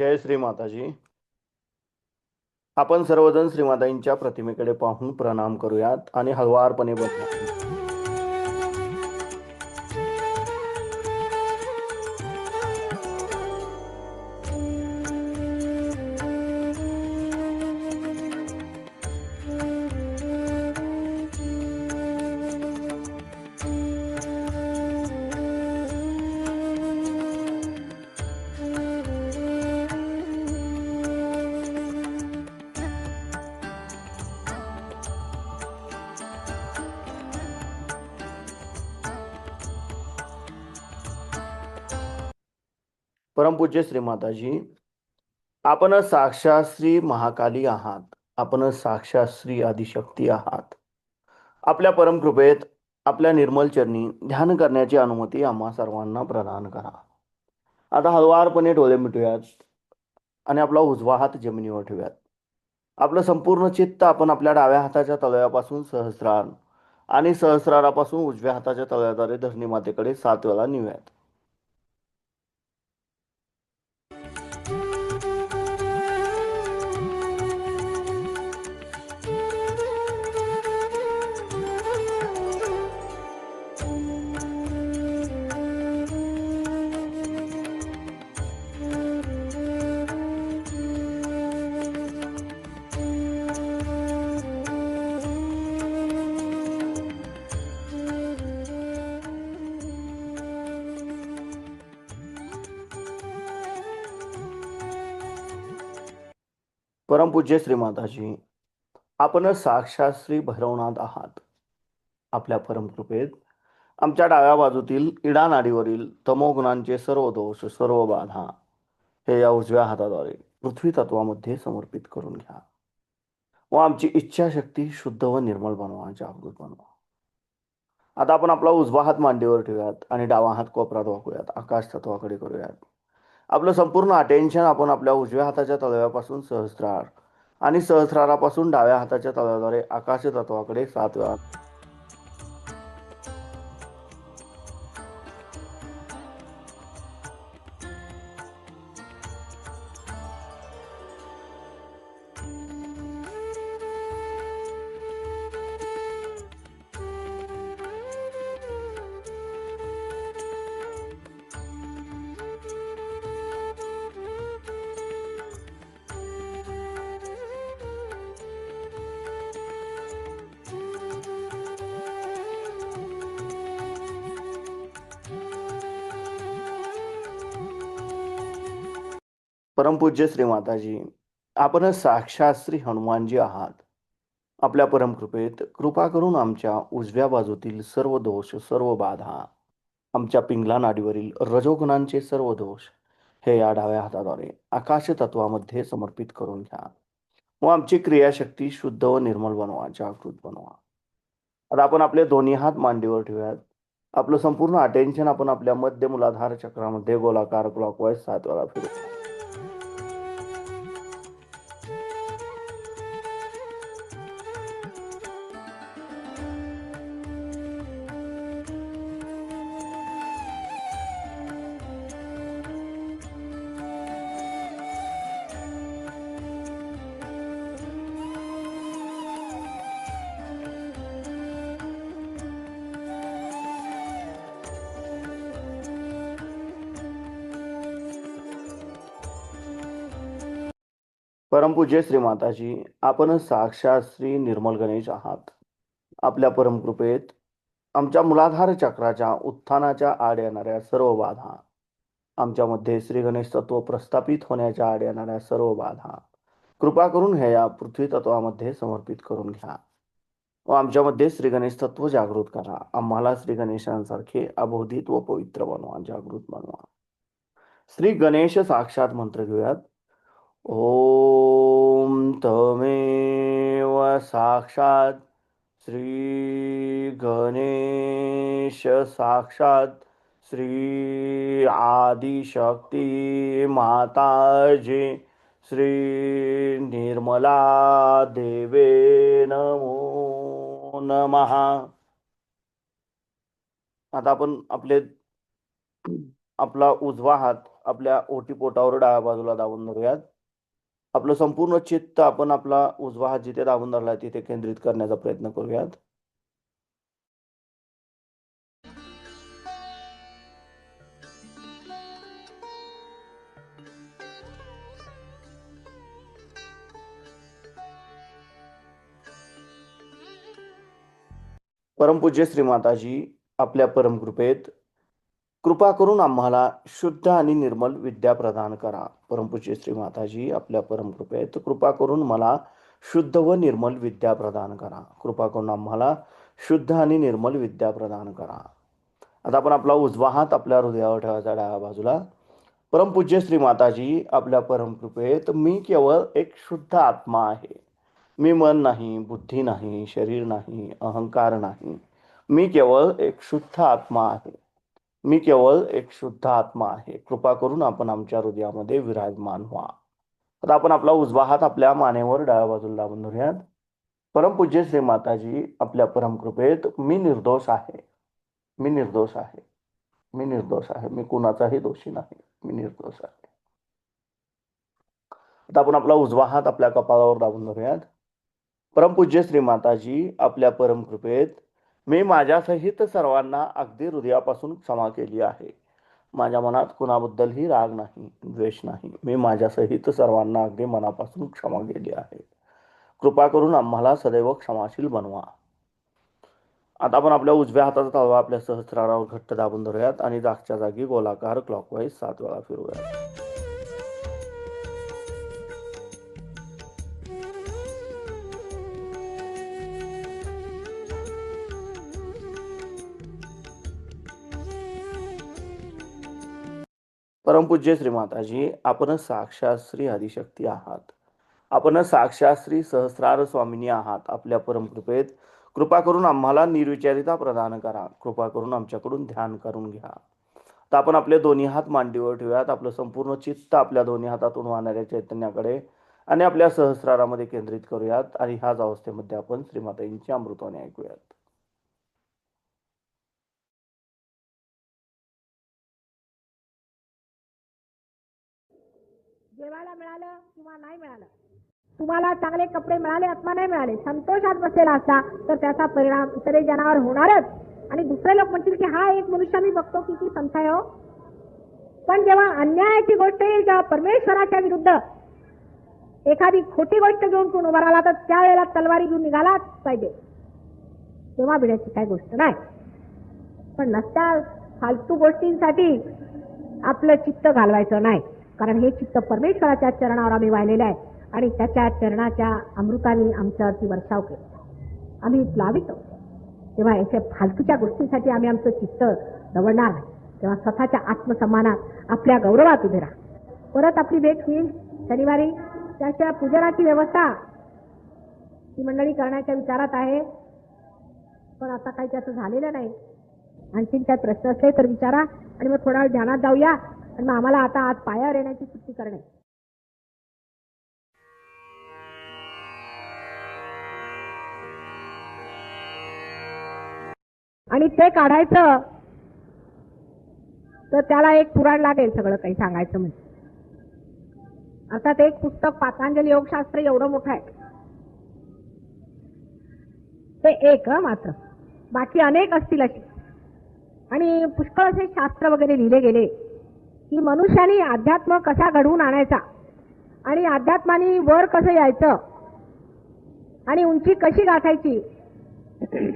जय श्री माताजी. आपण सर्वजण श्रीमाताईंच्या प्रतिमेकडे पाहून प्रणाम करूयात आणि हळवारपणे बसूया परमपूज्य श्री माताजी आपण साक्षात श्री महाकाली आहात. आपण साक्षात श्री आदिशक्ती आहात. आपल्या परमकृपेत आपल्या निर्मल चरणी ध्यान करण्याची अनुमती आम्हा सर्वांना प्रदान करा. आता हळवारपणे डोळे मिटूयात आणि आपला उजवा हात जमिनीवर ठेवूयात. आपलं संपूर्ण चित्त आपण आपल्या डाव्या हाताच्या तळव्यापासून सहस्रार आणि सहस्रारापासून उजव्या हाताच्या तळव्याद्वारे धरणी मातेकडे सात वेळा नेऊयात. परमपूज्य श्रीमाताजी आपण साक्षात श्री भैरवनाथ आहात. आपल्या परमकृपेत आमच्या डाव्या बाजूतील इडा नाडीवरील तमोगुणांचे सर्व दोष सर्व बाधा हे या उजव्या हाताद्वारे पृथ्वी तत्वामध्ये समर्पित करून घ्या. व आमची इच्छाशक्ती शुद्ध व निर्मल बनवा जागृत बनवा. आता आपण आपला उजवा हात मांडीवर ठेवूयात आणि डावा हात कोपरात वाकूयात आकाश तत्वाकडे करूयात. आपलं संपूर्ण अटेन्शन आपण आपल्या उजव्या हाताच्या तळव्यापासून सहस्रार आणि सहस्रारापासून डाव्या हाताच्या तळव्याद्वारे आकाश तत्वाकडे सात वेळा परमपूज्य श्री माताजी आपण साक्षात श्री हनुमानजी आहात. आपल्या परमकृपेत कृपा करून आमच्या उजव्या बाजूतील सर्व दोष सर्व बाधा आमच्या पिंगला नाडीवरील रजोगुणांचे सर्व दोष हे या डाव्या हाताद्वारे आकाश तत्वामध्ये समर्पित करून घ्या. व आमची क्रियाशक्ती शुद्ध व निर्मल बनवा जागृत बनवा. आता आपण आपले दोन्ही हात मांडीवर ठेवूयात. आपलं संपूर्ण अटेन्शन आपण आपल्या मध्य मुलाधार चक्रामध्ये गोलाकार क्लॉकवाईज सात वेळा फिरू परमपूज्य श्री माताजी आपण साक्षात श्री निर्मल गणेश आहात. आपल्या परमकृपेत आमच्या मुलाधार चक्राच्या उत्थानाच्या आड येणाऱ्या सर्व बाधा आमच्यामध्ये श्री गणेश तत्व प्रस्थापित होण्याच्या आड येणाऱ्या सर्व बाधा कृपा करून हे या पृथ्वी तत्वामध्ये समर्पित करून घ्या. व आमच्यामध्ये श्री गणेश तत्व जागृत करा. आम्हाला श्री गणेशांसारखे अबोधित व पवित्र बनवा जागृत बनवा. श्री गणेश साक्षात मंत्र घेऊयात. ॐ तमेव साक्षात् श्री गणेश साक्षात श्री आदिशक्ती माताजी श्री निर्मला देवे नमो नमः। आता आपण आपले आपला उजवा हात आपल्या ओटीपोटावर डाव्या बाजूला दाबून धरूयात. आपलं संपूर्ण चित्त आपण आपला उजवा हात जिथे दाबून धरला तिथे केंद्रित करण्याचा प्रयत्न करूयात. परमपूज्य श्रीमाताजी आपल्या परमकृपेत कृपा करून आम्हाला शुद्ध आणि निर्मल विद्या प्रदान करा. परमपूज्य श्री माताजी आपल्या परमकृपेत कृपा करून मला शुद्ध व निर्मल विद्या प्रदान करा. कृपा करून आम्हाला शुद्ध आणि निर्मल विद्या प्रदान करा. आता आपण आपला उजवा हात आपल्या हृदयावर ठेवायचा डाव्या बाजूला. परमपूज्य श्री माताजी आपल्या परमकृपेत मी केवळ एक शुद्ध आत्मा आहे. मी मन नाही बुद्धी नाही शरीर नाही अहंकार नाही. मी केवळ एक शुद्ध आत्मा आहे. मी केवळ एक शुद्ध आत्मा आहे. कृपा करून आपण आमच्या हृदयामध्ये विराजमान व्हा. आता आपण आपला उजवा हात आपल्या मानेवर डाव्या बाजूला लावून धरूयात. परमपूज्य श्री माताजी आपल्या परमकृपेत मी निर्दोष आहे. मी निर्दोष आहे. मी निर्दोष आहे. मी कुणाचाही दोषी नाही. मी निर्दोष आहे. आता आपण आपला उजवा हात आपल्या कपाळावर दाबून धरूयात. परमपूज्य श्री माताजी आपल्या परमकृपेत मी माझ्यासहित सर्वांना अगदी हृदयापासून क्षमा केली आहे. माझ्या मनात कुणाबद्दलही राग नाही द्वेष नाही. मी माझ्यासहित सर्वांना अगदी मनापासून क्षमा केली आहे. कृपा करून आम्हाला सदैव क्षमाशील बनवा. आता आपण आपल्या उजव्या हाताचा तळवा आपल्या सहस्रारावर घट्ट दाबून धरूयात आणि जागच्या जागी गोलाकार क्लॉकवाईज सात वेळा फिरूयात परमपूज्य श्री माताजी आपण साक्षात श्री आदिशक्ती आहात. आपण साक्षात श्री सहस्रार स्वामिनी आहात. आपल्या परमकृपेत कृपा करून आम्हाला निर्विचारिता प्रदान करा. कृपा करून आमच्याकडून ध्यान करून घ्या. तर आपण आपले दोन्ही हात मांडीवर ठेवूयात. आपलं संपूर्ण चित्त आपल्या दोन्ही हातातून वाहणाऱ्या चैतन्याकडे आणि आपल्या सहस्रारामध्ये केंद्रित करूयात. आणि ह्याच अवस्थेमध्ये आपण श्रीमाताईंची अमृतवाणी ऐकूयात. जेवायला मिळालं किंवा नाही मिळालं? तुम्हाला चांगले कपडे मिळाले अथवा नाही मिळाले? संतोषात बसलेला असला तर त्याचा परिणाम इतरे जनावर होणारच. आणि दुसरे लोक म्हणतील की हा एक मनुष्य मी बघतो किती संत आहे हो. पण जेव्हा अन्यायाची गोष्ट येईल जेव्हा परमेश्वराच्या विरुद्ध एखादी खोटी गोष्ट घेऊन कोण उभा राहिला तर त्यावेळेला तलवारी घेऊन निघालाच पाहिजे. तेव्हा भिण्याची काही गोष्ट नाही. पण नसत्या फालतू गोष्टींसाठी आपलं चित्त घालवायचं नाही. कारण हे चित्त परमेश्वराच्या चरणावर आम्ही वाहिलेलं आहे. आणि त्याच्या चरणाच्या अमृताने आमच्यावरती वर्षाव केला. आम्ही प्लावित आहोत तेव्हा याच्या फालतूच्या गोष्टींसाठी आम्ही आमचं चित्त दवडणार नाही. तेव्हा स्वतःच्या आत्मसन्मानात आपल्या गौरवात उभे राहा. परत आपली भेट होईल शनिवारी. त्याच्या पूजनाची व्यवस्था ही मंडळी करण्याच्या विचारात आहे. पण आता काही त्याचं झालेलं नाही. आणखीन काही प्रश्न असले तर विचारा. आणि मग थोडा वेळ ध्यानात जाऊया. आणि मग आम्हाला आता आज पायावर येण्याची सुट्टी करणे. आणि ते काढायचं तर त्याला एक पुराण लागेल सगळं काही सांगायचं म्हणजे. अर्थात एक पुस्तक पातांजली योगशास्त्र एवढं मोठं आहे. ते एक मात्र. बाकी अनेक असतील अशी. आणि पुष्कळ असे शास्त्र वगैरे लिहिले गेले. की मनुष्याने अध्यात्म कसा घडवून आणायचा? आणि अध्यात्माने वर कसं यायचं? आणि उंची कशी गाठायची?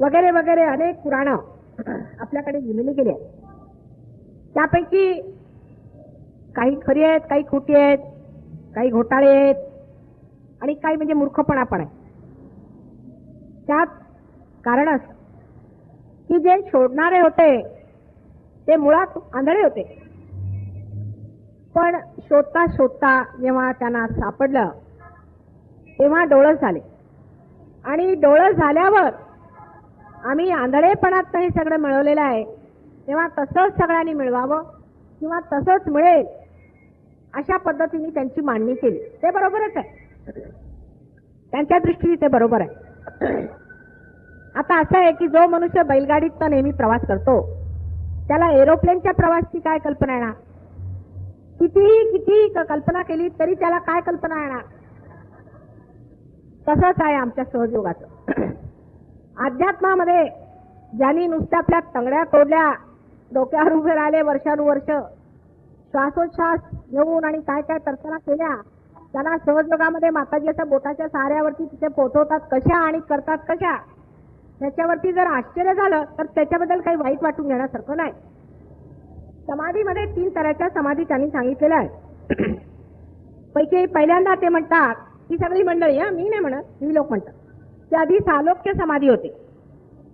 वगैरे वगैरे अनेक पुराणं आपल्याकडे लिहिलेली गेली आहेत. त्यापैकी काही खरी आहेत काही खोटी आहेत काही घोटाळे आहेत आणि काही म्हणजे मूर्खपणा पण आहे. त्यात कारण असं की जे शोधणारे होते ते मुळात आंधळे होते. पण शोधता शोधता जेव्हा त्यांना सापडलं तेव्हा डोळस झाले. आणि डोळस झाल्यावर आम्ही आंधळेपणात हे सगळं मिळवलेलं आहे. तेव्हा तसंच सगळ्यांनी मिळवावं किंवा तसंच मिळेल अशा पद्धतीने त्यांची मांडणी केली. ते बरोबरच आहे. त्यांच्या दृष्टीने ते बरोबर आहे. आता असं आहे की जो मनुष्य बैलगाडीत नेहमी प्रवास करतो त्याला एरोप्लेनच्या प्रवासची काय कल्पना येणार? कितीही किती कल्पना केली तरी त्याला काय कल्पना येणार? तसंच आहे आमच्या सहयोगाचं. अध्यात्मामध्ये ज्यांनी नुसत्या आपल्या तंगड्या तोडल्या डोक्यावर उभे राहिले वर्षानुवर्ष श्वासोच्छ्वास घेऊन आणि काय काय तर्सना केल्या त्यांना सहयोगामध्ये माताजी असं बोटाच्या सहाऱ्यावरती तिथे पोचवतात कशा आणि करतात कशा? त्याच्यावरती जर आश्चर्य झालं तर त्याच्याबद्दल काही वाईट वाटून घेण्यासारखं नाही. समाधीमध्ये तीन तऱ्हाच्या समाधी त्यांनी सांगितलेल्या आहेत. पैकी पहिल्यांदा ते म्हणतात ही सगळी मंडळी हा मी नाही म्हणत ही लोक म्हणतात. ते आधी सालोक्य समाधी होते.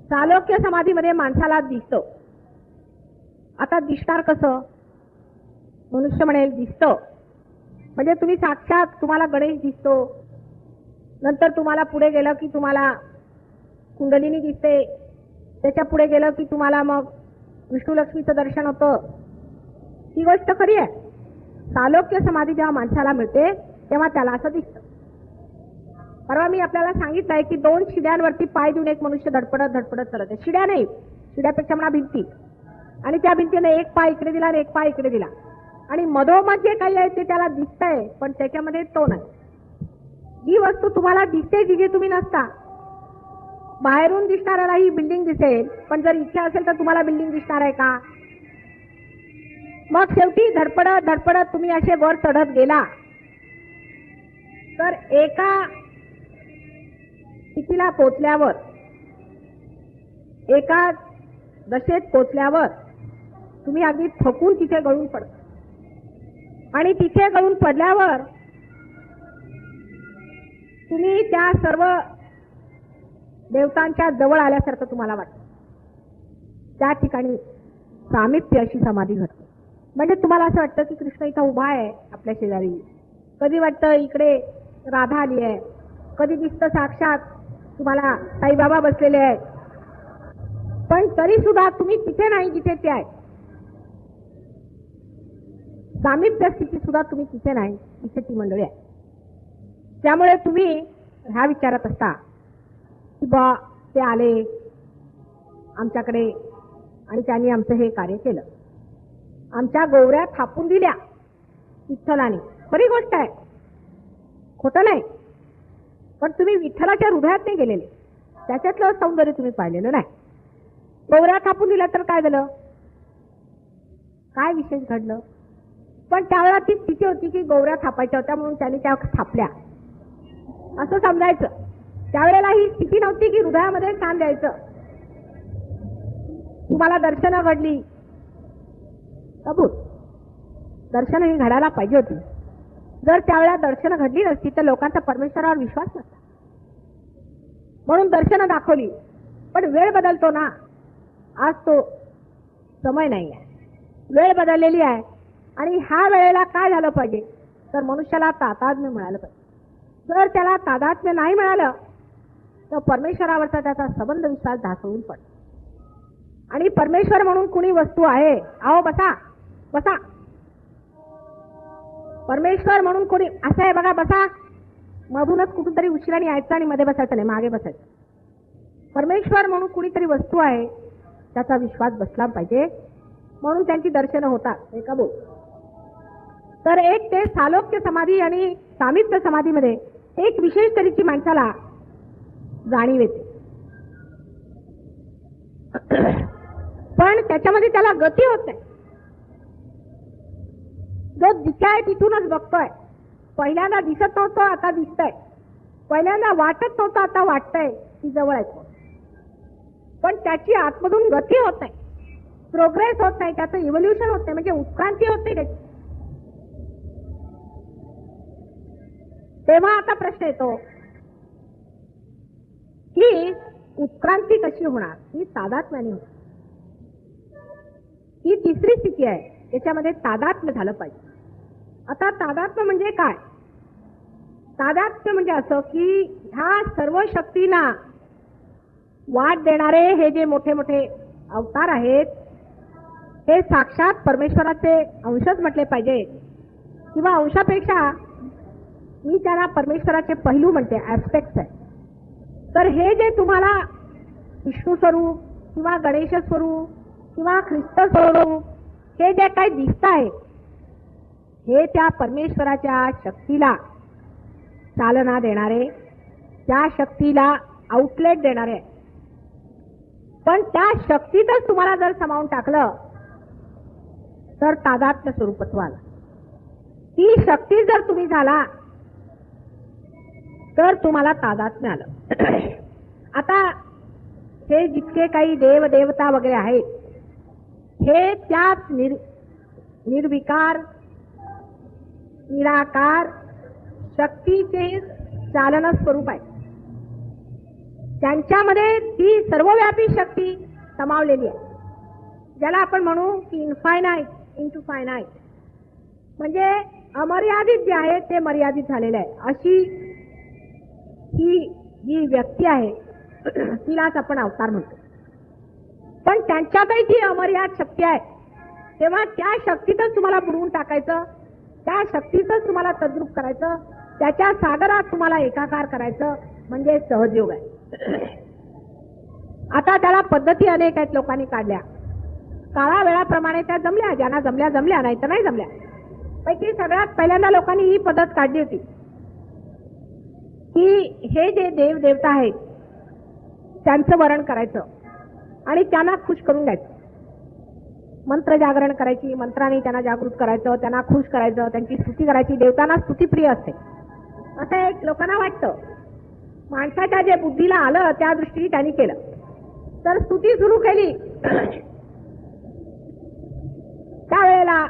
सालोक्य समाधीमध्ये माणसाला दिसतं. आता दिसणार कसं? मनुष्य म्हणेल दिसतं. म्हणजे तुम्ही साक्षात तुम्हाला गणेश दिसतो. नंतर तुम्हाला पुढे गेलं की तुम्हाला कुंडलिनी दिसते त्याच्या पुढे गेलं की तुम्हाला मग विष्णुलक्ष्मीचं दर्शन होतं. ही गोष्ट खरी आहे. सालोक्य समाधी जेव्हा माणसाला मिळते तेव्हा त्याला असं दिसतं. परवा मी आपल्याला सांगितलंय की दोन शिड्यांवरती पाय देऊन एक मनुष्य धडपडत धडपडत चालत आहे. शिड्या नाही. शिड्यापेक्षा म्हणा भिंती. आणि त्या भिंतीने एक पाय इकडे दिला आणि एक पाय इकडे दिला. आणि मधोमध जे काही आहे ते त्याला दिसतंय पण त्याच्यामध्ये तो नाही. जी वस्तू तुम्हाला दिसते जिथे तुम्ही नसता बाहेरून दिसणाऱ्याला ही बिल्डिंग दिसेल. पण जर इच्छा असेल तर तुम्हाला बिल्डिंग दिसणार आहे का? मग शेवटी धडपडत धडपडत तुम्ही असे वर चढत गेला. तर एका स्थितीला पोचल्यावर एका दशेत पोचल्यावर तुम्ही अगदी थकून तिथे गळून पडता. आणि तिथे गळून पडल्यावर तुम्ही त्या सर्व देवतांच्या जवळ आल्यासारखं तुम्हाला वाटतं. त्या ठिकाणी सामिप्य अशी समाधी घडते. म्हणजे तुम्हाला असं वाटतं की कृष्ण इथं उभा आहे आपल्या शेजारी. कधी वाटतं इकडे राधा आली आहे? कधी दिसतं साक्षात तुम्हाला साईबाबा बसलेले आहेत? पण तरी सुद्धा तुम्ही तिथे नाही जिथे ते आहे. सामिप्य स्थिती सुद्धा तुम्ही तिथे नाही तिथे ती मंडळी आहे. त्यामुळे तुम्ही ह्या विचारात असता. की बा ते आले आमच्याकडे आणि त्यांनी आमचं हे कार्य केलं. आमच्या गोवऱ्या थापून दिल्या विठ्ठलाने. खरी गोष्ट आहे. खोटं नाही. पण तुम्ही विठ्ठलाच्या हृदयात नाही गेलेले. त्याच्यातलं सौंदर्य तुम्ही पाहिलेलं नाही. गोवऱ्या थापून दिल्या तर काय झालं? काय विशेष घडलं? पण त्यावेळेला ती स्थिती होती की गोवऱ्या थापायच्या होत्या म्हणून त्यांनी त्या थापल्या. असं समजायचं. त्यावेळेला ही स्थिती नव्हती की हृदयामध्ये स्थान द्यायचं. तुम्हाला दर्शनं घडली. कबूल दर्शन ही घडायला पाहिजे होती. जर त्यावेळेला दर्शन घडली नसती तर लोकांचा परमेश्वरावर विश्वास नसता. म्हणून दर्शनं दाखवली पण वेळ बदलतो ना. आज तो समय नाही आहे. वेळ बदललेली आहे. आणि ह्या वेळेला काय झालं पाहिजे? तर मनुष्याला तातात्म्य मिळालं पाहिजे. जर त्याला तादात्म्य नाही मिळालं तर परमेश्वरावरचा त्याचा संबंध विश्वास ढासळून पडतो. आणि परमेश्वर म्हणून कुणी वस्तू आहे? आहो बसा बसा. परमेश्वर म्हणून कोणी असं आहे बघा बसा. मधूनच कुठून तरी उशिराने यायचं आणि मध्ये बसायचं नाही मागे बसायचं. परमेश्वर म्हणून कुणीतरी वस्तू आहे त्याचा विश्वास बसला पाहिजे. म्हणून त्यांची दर्शनं होतात एका बोल तर एक ते सालोक्य समाधी आणि सामित्य समाधीमध्ये एक विशेष तऱ्हेची माणसाला जाणीव येते. पण त्याच्यामध्ये त्याला गती होत नाही. जो दिसाय तिथूनच बघतोय. पहिल्यांदा दिसत नव्हतं आता दिसतंय. पहिल्यांदा वाटत नव्हतं आता वाटतंय की जवळ आहे पण त्याची आतमधून गती होत नाही. प्रोग्रेस होत नाही त्याचं इव्होल्युशन होत नाही म्हणजे उत्क्रांती होते त्याची. तेव्हा आता प्रश्न येतो ही उत्क्रांती कशी होणार? ही तादात्म्याने होणार. ही तिसरी स्थिती आहे त्याच्यामध्ये तादात्म्य झालं पाहिजे. आता तादात्म्य म्हणजे काय? तादात्म्य म्हणजे असं की ह्या सर्व शक्तींना वाट देणारे हे जे मोठे मोठे अवतार आहेत हे साक्षात परमेश्वराचे अंशच म्हटले पाहिजे. किंवा अंशापेक्षा मी त्याला परमेश्वराचे पैलू म्हणते ऍस्पेक्ट्स आहे. तर हे जे तुम्हाला विष्णू स्वरूप किंवा गणेश स्वरूप किंवा ख्रिस्त स्वरूप हे जे काही दिसत आहे हे त्या परमेश्वराच्या शक्तीला चालना देणारे त्या शक्तीला आउटलेट देणारे. पण त्या शक्तीतच तुम्हाला जर समावून टाकलं तर तादात्म्य स्वरूपत्वाला. ती शक्ती जर तुम्ही झाला तर तुम्हाला तादात्म्य आलं आता हे जितके काही देव देवता वगैरे आहेत हे त्याच निर निर्विकार निराकार शक्तीचे चालन स्वरूप आहे त्यांच्यामध्ये ती सर्वव्यापी शक्ती समावलेली आहे. ज्याला आपण म्हणू की इनफायनाईट इंटू फायनाईट म्हणजे अमर्यादित जे आहे ते मर्यादित झालेलं आहे. अशी ही जी व्यक्ती आहे तिलाच आपण अवतार म्हणतो. पण त्यांच्यातही ती अमर्याद शक्ती आहे तेव्हा त्या शक्तीतच तुम्हाला बुडवून टाकायचं त्या शक्तीतच तुम्हाला तद्रूप करायचं त्याच्या सागरात तुम्हाला एकाकार करायचं म्हणजे सहजयोग आहे. आता त्याला पद्धती अनेक आहेत लोकांनी काढल्या. काळा वेळाप्रमाणे त्या जमल्या ज्यांना जमल्या जमल्या नाही तर नाही जमल्या. पैकी सगळ्यात पहिल्यांदा लोकांनी ही पद्धत काढली होती. की हे जे देव देवता आहेत त्यांचं वरण करायचं. आणि त्यांना खुश करून द्यायचं. मंत्र जागरण करायची मंत्राने त्यांना जागृत करायचं त्यांना खुश करायचं त्यांची स्तुती करायची. देवतांना स्तुतीप्रिय असते. असं एक लोकांना वाटतं. माणसाच्या जे बुद्धीला आलं त्या दृष्टीने त्यांनी केलं. तर स्तुती सुरू केली. त्यावेळेला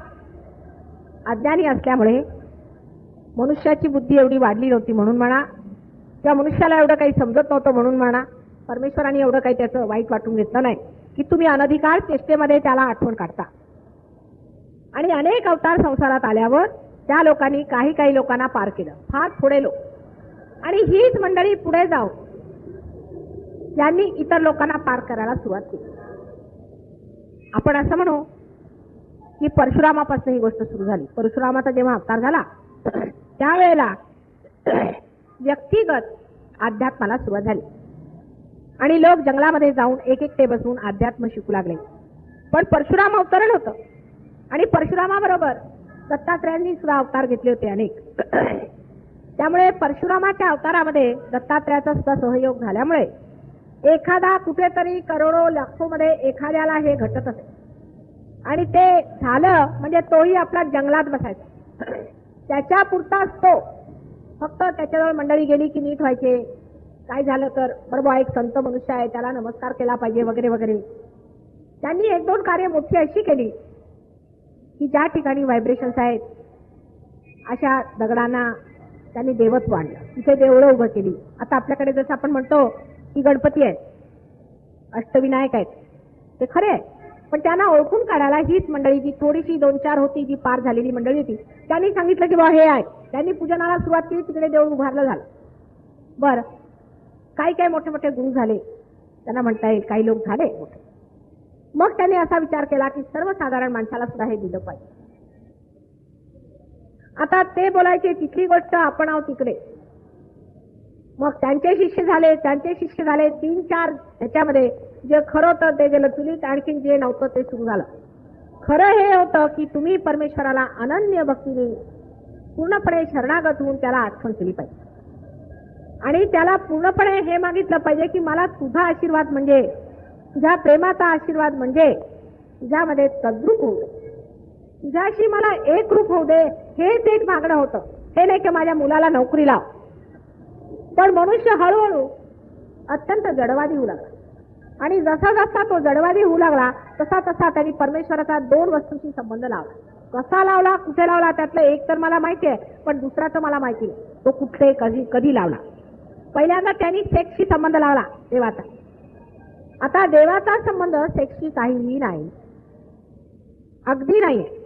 अज्ञानी असल्यामुळे मनुष्याची बुद्धी एवढी वाढली नव्हती म्हणून म्हणा त्या मनुष्याला एवढं काही समजत नव्हतं म्हणून म्हणा. परमेश्वराने एवढं काही त्याचं वाईट वाटून घेतलं नाही. की तुम्ही अनधिकार चेष्टेमध्ये त्याला आठवण काढता. आणि अनेक अवतार संसारात आल्यावर त्या लोकांनी काही काही लोकांना पार केलं. फार थोडे लोक. आणि हीच मंडळी पुढे जाऊ यांनी इतर लोकांना पार करायला सुरुवात केली. आपण असं म्हणू की परशुरामापासून ही गोष्ट सुरू झाली. परशुरामाचा जेव्हा अवतार झाला त्यावेळेला व्यक्तिगत अध्यात्माला सुरुवात झाली. आणि लोक जंगलामध्ये जाऊन एक एकटे बसून अध्यात्म शिकू लागले. पण परशुराम अवतरण होतं. आणि परशुरामाबरोबर दत्तात्रयांनी सुद्धा अवतार घेतले होते अनेक. त्यामुळे परशुरामाच्या अवतारामध्ये दत्तात्रयाचा सुद्धा सहयोग झाल्यामुळे एखादा कुठेतरी करोडो लाखो मध्ये एखाद्याला हे घटत असे. आणि ते झालं म्हणजे तोही आपला जंगलात बसायचा. त्याच्या पुरताच तो फक्त त्याच्याजवळ मंडळी गेली की नीट व्हायचे. काय झालं तर? बरोबर एक संत मनुष्य आहे त्याला नमस्कार केला पाहिजे वगैरे वगैरे. त्यांनी एक दोन कार्य मोठी अशी केली की ज्या ठिकाणी व्हायब्रेशन्स आहेत अशा दगडांना त्यांनी देवत्व आणलं. तिथे देवळं उभं केली. आता आपल्याकडे जसं आपण म्हणतो की गणपती आहेत अष्टविनायक आहेत ते खरे आहे पण त्यांना ओळखून काढायला हीच मंडळी जी थोडीशी दोन चार होती जी पार झालेली मंडळी होती त्यांनी सांगितलं की बा हे आहे. त्यांनी पूजनाला सुरुवात केली तिकडे देऊळ उभारलं झालं. बर. काही काही मोठे मोठे गुरु झाले. त्यांना म्हणता येईल काही लोक झाले मोठे. मग त्यांनी असा विचार केला की सर्वसाधारण माणसाला सुद्धा हे दिलं पाहिजे. आता ते बोलायचे तिथली गोष्ट आपण आहोत तिकडे. मग त्यांचे शिष्य झाले त्यांचे शिष्य झाले तीन चार ह्याच्यामध्ये जे खरं होतं ते गेलं चुलीत आणखीन जे नव्हतं ते सुरू झालं. खरं हे होतं की तुम्ही परमेश्वराला अनन्य भक्तीने पूर्णपणे शरणागत होऊन त्याला आठवण केली पाहिजे. आणि त्याला पूर्णपणे हे मागितलं पाहिजे की मला तुझा आशीर्वाद म्हणजे तुझ्या प्रेमाचा आशीर्वाद म्हणजे तुझ्यामध्ये तद्रूप होऊ दे. तुझ्याशी मला एक रूप होऊ दे हेच एक मागणं होतं. हे नाही की माझ्या मुलाला नोकरी लाव पण मनुष्य हळूहळू अत्यंत जडवादी होऊ लागला. आणि जसा जसा तो जडवादी होऊ लागला तसा तसा त्यांनी परमेश्वराचा दोन वस्तूंशी संबंध लावला. कसा लावला कुठे लावला त्यातलं एक तर मला माहिती आहे पण दुसरा तर मला माहिती नाही. तो कुठे कधी कधी लावला. पहिल्यांदा त्यांनी सेक्सशी संबंध लावला देवाचा. आता देवाचा संबंध सेक्सशी काहीही नाही. अगदी नाहीये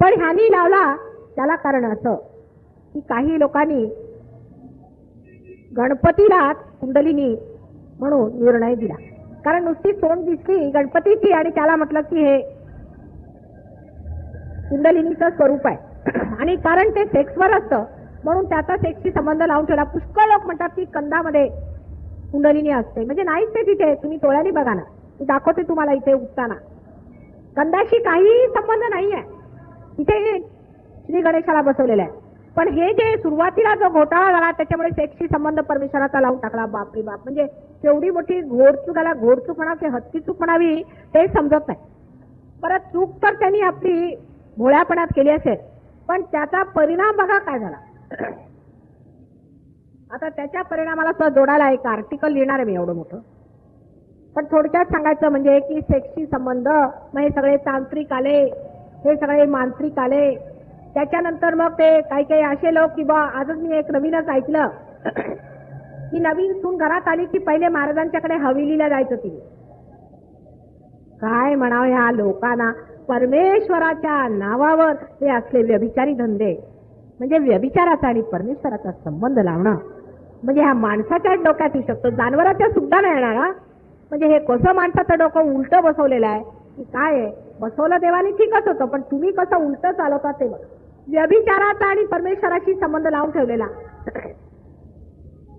पण ह्यानी लावला त्याला कारण असं की काही लोकांनी गणपतीला कुंडलीनी म्हणून निर्णय दिला. कारण नुसती तोंड दिसली गणपतीची आणि त्याला म्हटलं की हे कुंडलिनीचं स्वरूप आहे. आणि कारण ते सेक्सवर असतं म्हणून त्याचा सेक्सशी संबंध लावून ठेवला. पुष्कळ लोक म्हणतात की कंदामध्ये कुंडलिनी असते. म्हणजे नाहीच ते तिथे तुम्ही तोळ्याने बघा ना. मी दाखवते तुम्हाला इथे उठताना. कंदाशी काही संबंध नाही आहे इथे श्री गणेशाला बसवलेला आहे. पण हे जे सुरुवातीला जो घोटाळा झाला त्याच्यामुळे सेक्सशी संबंध परमेश्वराचा लावून टाकला. बापरे बाप. म्हणजे केवढी मोठी घोडचूक आला घोडचूक म्हणा की हत्ती चूक म्हणावी ते समजत नाही. परत चूक तर त्यांनी आपली भोळ्यापणात केली असेल पण त्याचा परिणाम बघा काय झाला. आता त्याच्या परिणामाला सुद्धा जोडायला एक आर्टिकल लिहिणार आहे मी एवढं मोठं. पण थोडक्यात सांगायचं म्हणजे की सेक्सशी संबंध मग हे सगळे तांत्रिक आले हे सगळे मांत्रिक आले त्याच्यानंतर मग ते काही काही असे लोक की बा आजच मी एक नवीनच ऐकलं. की नवीन सून घरात आली की पहिले महाराजांच्याकडे हवेलीला जायचं तिने काय म्हणावं ह्या लोकांना? परमेश्वराच्या नावावर हे असले व्यभिचारी धंदे. म्हणजे व्यभिचाराचा आणि परमेश्वराचा संबंध लावणं. म्हणजे ह्या माणसाच्या डोक्यात येऊ शकतो. जानवराच्या सुद्धा नाही येणार म्हणजे हे कसं माणसाचं डोकं उलट बसवलेलं आहे? की काय आहे? बसवलं देवाने ठीकच होतं. पण तुम्ही कसं उलट चालवता ते बघा. व्यभिचाराचा आणि परमेश्वराशी संबंध लावून ठेवलेला.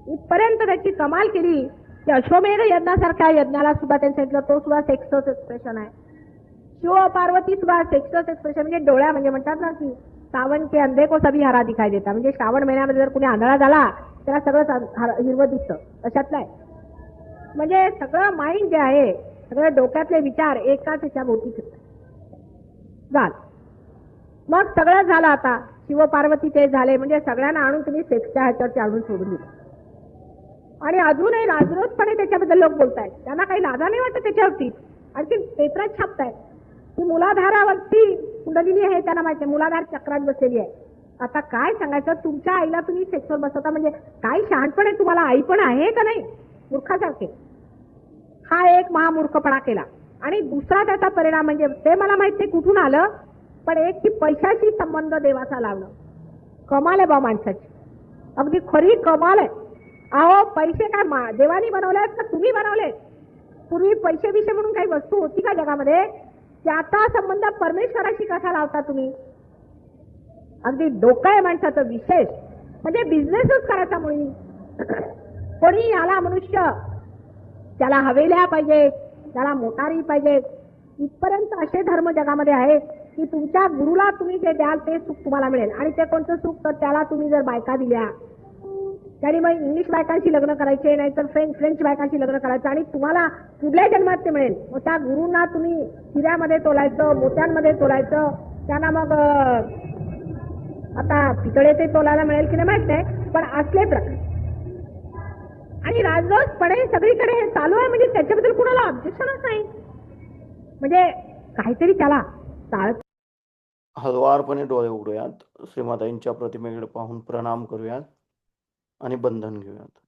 इथपर्यंत त्याची कमाल केली. की अश्वमेध यज्ञासारख्या यज्ञाला सुद्धा त्यांनी सांगितलं तो सुद्धा सेक्सच एक्सप्रेशन आहे. शिव पार्वती सुद्धा सेक्सच एक्सप्रेशन म्हणजे डोळ्या म्हणजे म्हणतात ना की सावण के अंधे को सभी हरा दिखाई देता. म्हणजे श्रावण महिन्यामध्ये जर कुणी आंधळा झाला त्याला सगळं हिरवं दिसतं. तशातलं आहे. म्हणजे सगळं माइंड जे आहे सगळं डोक्यातले विचार एकाच ह्याच्या भोवती फिरतात. झालं मग सगळं झालं आता. शिव पार्वती ते झाले म्हणजे सगळ्यांना आणून तुम्ही सेक्सच्या ह्याच्यावरती आणून सोडून दिलं. आणि अजूनही लाजरोजपणे त्याच्याबद्दल लोक बोलतायत. त्यांना काही लाजा नाही वाटत त्याच्यावरती. आणखी पेपरात छापतायत. की मुलाधारावरती कुंडलिनी आहे त्यांना माहिती आहे. मुलाधार चक्रात बसलेली आहे. आता काय सांगायचं? तुमच्या आईला तुम्ही सेक्सवर बसवता म्हणजे काय शहाणपण आहे तुम्हाला आई पण आहे का नाही? मूर्खासारखे. हा एक महामूर्खपणा केला. आणि दुसरा त्याचा परिणाम म्हणजे ते मला माहीत नाही कुठून आलं पण एक की पैशाशी संबंध देवाचा लावणं. कमाल आहे बा माणसाची. अगदी खरी कमाल आहे. अहो पैसे काय मा- देवानी बनवले आहेत का तुम्ही बनवले? पूर्वी पैसे विषय म्हणून काही वस्तू होती का जगामध्ये? त्याचा संबंध परमेश्वराशी कसा लावता तुम्ही? अगदी डोकं आहे माणसाचं विशेष. म्हणजे बिझनेसच करायचा मुळी. कोणी आला मनुष्य त्याला हवेल्या पाहिजेत त्याला मोटारी पाहिजेत. इथपर्यंत असे धर्म जगामध्ये आहेत. की तुमच्या गुरुला तुम्ही जे द्याल ते सुख तुम्हाला मिळेल. आणि ते कोणतं सुख तर त्याला तुम्ही जर बायका दिल्या त्याने मग इंग्लिश बायकांशी लग्न करायचे नाहीतर फ्रेंच फ्रेंच बायकांशी लग्न करायचं आणि तुम्हाला पुढल्या जन्मात ते मिळेल. मग त्या गुरुंना तुम्ही हिऱ्यामध्ये तोलायचं मोत्यांमध्ये तोलायचं त्यांना मग आता पितळे ते तोलायला मिळेल की नाही माहीत नाही पण असले प्रकार. आणि राजरोसपणे सगळीकडे हे चालू आहे म्हणजे त्याच्याबद्दल कुणाला ऑब्जेक्शनच नाही. म्हणजे काहीतरी त्याला टाळ हळवारपणे डोळे उघडूयात. श्रीमाताईंच्या प्रतिमेकडे पाहून प्रणाम करूयात आणि बंधन घेऊयात.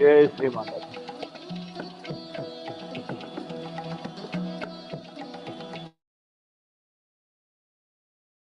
जय श्री माता